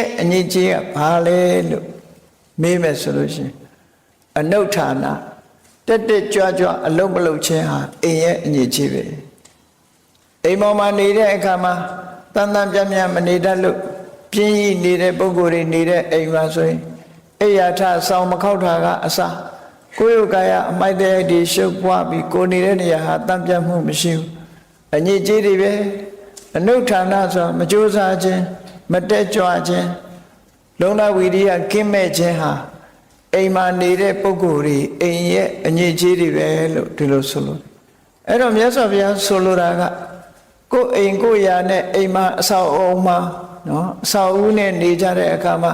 ရဲ့အညစ်အကြေးကဘာလဲလို့မေးမယ်ဆိုလို့ရှိရင်အနုဌာနတက်တက်ကြွကြွအလုံးမလုံးခြင်းဟာအိမ်ရဲ့အညစ်အကြေးပဲအိမ်ပေါ်မှာနေတဲ့အခါမှာတန်တန်ပြတ်ပြတ်မနေတတ်လို့ပြင်းရည်နေတဲ့ပုံကိုယ်တွေနေတဲ့အိမ်မှာဆိုရင်အိယာထဆောင်းမခောက်တာကအစားကိုယ်ရုပ်ကာယအမိုက်တဲ့ဒီရှုပ်ပွားပြီးကိုယ်နေတဲ့နေရာဟာတန်ပြတ်မှုမရှိဘူးအညစ်အကြေးတွေပဲအနုဌာနဆိုမကြိုးစားခြင်း မတက်ကြွခြင်းလုံလဝီရိယကင်းမဲ့ခြင်းဟာအိမ်မှာနေတဲ့ပုဂ္ဂိုလ်တွေအိမ်ရဲ့အညစ်အကြေးတွေပဲလို့ဒီလိုဆိုလို့အဲ့တော့မြတ်စွာဘုရားဆိုလိုတာကကိုယ်အိမ်ကိုယ်ယာနဲ့အိမ်မှာအဆောက်အအုံမှာနော်အဆောက်အဦနဲ့နေကြတဲ့အခါမှာ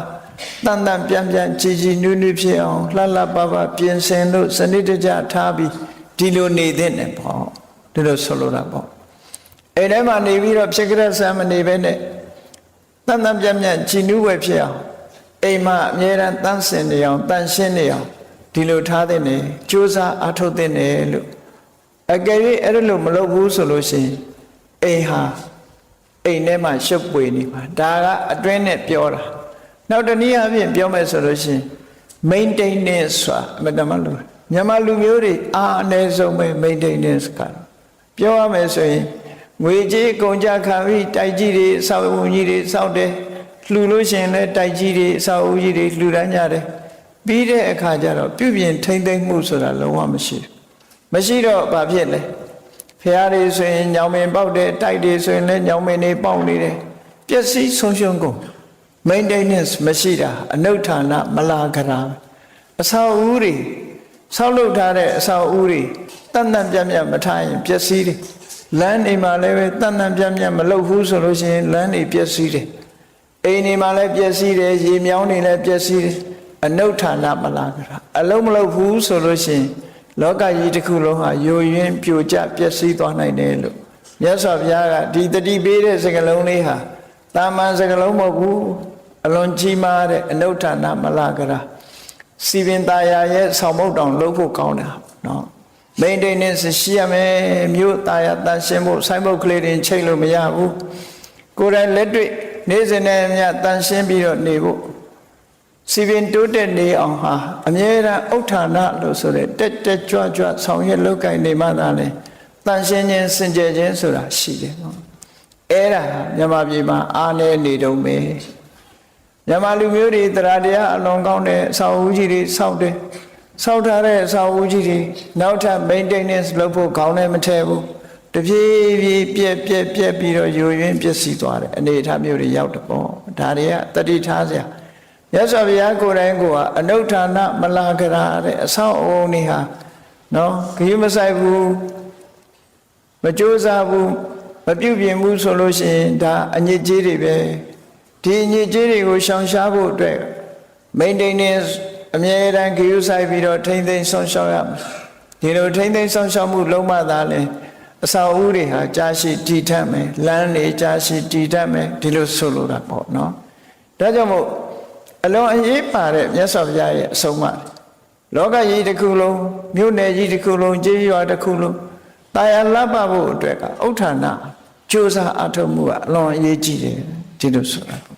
တန်တန်ပြန်ပြန်ကြည်ကြည်နွေ့နွေ့ဖြစ်အောင်လှလှပပပြင်ဆင်လို့စနစ်တကျထားပြီးဒီလိုနေတဲ့နဲ့ပေါ့ဒီလိုဆိုလိုတာပေါ့အိမ်ထဲမှာနေပြီးတော့ဖြစ်ကြတဲ့ဆံမနေပဲနဲ့ တန်တန်ပြန်ပြန်ကြည်နူးဝယ်ဖြစ်အောင်အိမ်မှာအမြဲတမ်းတန်းစင်နေအောင်တန်ရှင်းနေအောင်ဒီလိုထားတဲ့နေစူးစမ်းအထုတ်တဲ့နေလို့အကယ်၍အဲ့လိုမလုပ်ဘူးဆိုလို့ရှိရင်အိမ်ဟာအိမ်ထဲမှာရှုပ်ပွေနေပါဒါကအတွင်းနဲ့ပြောတာနောက်တနည်းအားဖြင့်ပြောမယ်ဆိုလို့ရှိရင် maintenance ဆိုတာအမှန်တမ်းလို့မြန်မာလူမျိုးတွေအားအနည်းဆုံးပဲ maintenance ကပြောရမယ်ဆိုရင် ငွေကြေးကုန်ကြခံပြီးတိုက်ကြီးတွေအဆောက်အဦကြီးတွေစောက်တယ်လှူလို့ရှိရင်လည်းတိုက်ကြီးတွေအဆောက်အဦကြီးတွေလှူဒန်းကြတယ်ပြီးတဲ့အခါကျတော့ပြုပြင်ထိမ့်သိမ့်မှုဆိုတာလုံးဝမရှိဘူးမရှိတော့ဘာဖြစ်လဲဖះတွေဆိုရင်ညောင်မင်ပေါက်တယ်တိုက်တွေဆိုရင်လည်းညောင်မင်တွေပေါက်နေတယ်ပျက်စီးဆုံးရှုံးကုန် maintenance မရှိတာအနုဌာနမလာကရာအဆောက်အဦတွေဆောက်လုပ်ထားတဲ့အဆောက်အဦတွေတန်တန်ပြတ်ပြတ်မထားရင်ပျက်စီးတယ် လမ်းတွေမှာလည်းပဲတန်တန်ပြတ်ပြတ်မလုပ်ဘူးဆိုလို့ရှိရင်လမ်းတွေပျက်စီးတယ်အိမ်တွေမှာလည်းပျက်စီးတယ်ရေမြောင်းတွေလည်းပျက်စီးတယ်အနုဌာနမလာကရာအလုံးမလုပ်ဘူးဆိုလို့ရှိရင်လောကကြီးတစ်ခုလုံးဟာယိုယွင်းပြိုကျပျက်စီးသွားနိုင်တယ်လို့မြတ်စွာဘုရားကဒီတတိပေးတဲ့စကားလုံးလေးဟာတာမန်စကားလုံးမဟုတ်ဘူးအလွန်ကြီးမားတဲ့အနုဌာနမလာကရာစီပင်ตาယာရဲ့ဆောင်မုတ်တောင်လုပ်ဖို့ကောင်းတာ နော် maintenance ရှိရမယ်မြို့ตาယာတန်ရှင်းဖို့ဆိုင်းဘုတ်ကလေးတွေချိန်လို့မရဘူးကိုယ်တိုင်လက်တွေ့နေ့စဉ်နဲ့အမျှတန်ရှင်းပြီးတော့နေဖို့စီပင်တိုးတက်နေအောင်ဟာအမြဲတမ်းဥဋ္ဌာဏလို့ဆိုတဲ့တက်တက်ကြွကြွဆောင်ရွက်လုပ်ကိုင်နေမှသာလေတန်ရှင်းခြင်းစင်ကြယ်ခြင်းဆိုတာရှိတယ်နော်အဲ့ဒါမြန်မာပြည်မှာအားနည်းနေတုံးပဲမြန်မာလူမျိုးတွေတရားတရားအလွန်ကောင်းတဲ့အဆောက်အဦကြီးတွေဆောက်တယ် ဆောက်ထားတဲ့အဆောက်အဦကြီးတွေနောက်ထပ် maintenance လုပ်ဖို့ခေါင်းနဲ့မထည့်ဘူးတပြေးပြေးပြက်ပြက်ပြက်ပြီးတော့ယိုယွင်းပျက်စီးသွားတယ်အနေအထားမျိုးတွေရောက်တယ်ပေါ့ဒါတွေကတတိထားစရာရသော်ဘုရားကိုယ်တိုင်ကအနုဌာဏမလာကရာတဲ့အဆောက်အဦတွေဟာနော်ခရီးမဆိုင်ဘူးမကြိုးစားဘူးမပြုတ်ပြင်ဘူးဆိုလို့ရှိရင်ဒါအညစ်အကြေးတွေပဲဒီအညစ်အကြေးတွေကိုရှောင်ရှားဖို့အတွက် maintenance အမြဲတမ်းဂရုစိုက်ပြီးတော့ထိမ့်သိမ်းဆောင်ရှောက်ရမယ်ဒီလိုထိမ့်သိမ်းဆောင်ရှောက်မှုလုံးမသာလဲအစာအုပ်တွေဟာကြာရှိတည်ထပ်မယ်လမ်းတွေကြာရှိတည်ထပ်မယ်ဒီလိုဆိုလိုတာပေါ့နော်ဒါကြောင့်မို့အလွန်အရေးပါတဲ့မြတ်စွာဘုရားရဲ့အဆုံးအမလောကကြီးတစ်ခုလုံးမြို့နယ်ကြီးတစ်ခုလုံးကျေးရွာတစ်ခုလုံးတာယာလပ်ပဖို့အတွက်ကဥဋ္ဌာဏကြိုးစားအထောက်မှုကအလွန်အရေးကြီးတယ်ဒီလိုဆိုတာ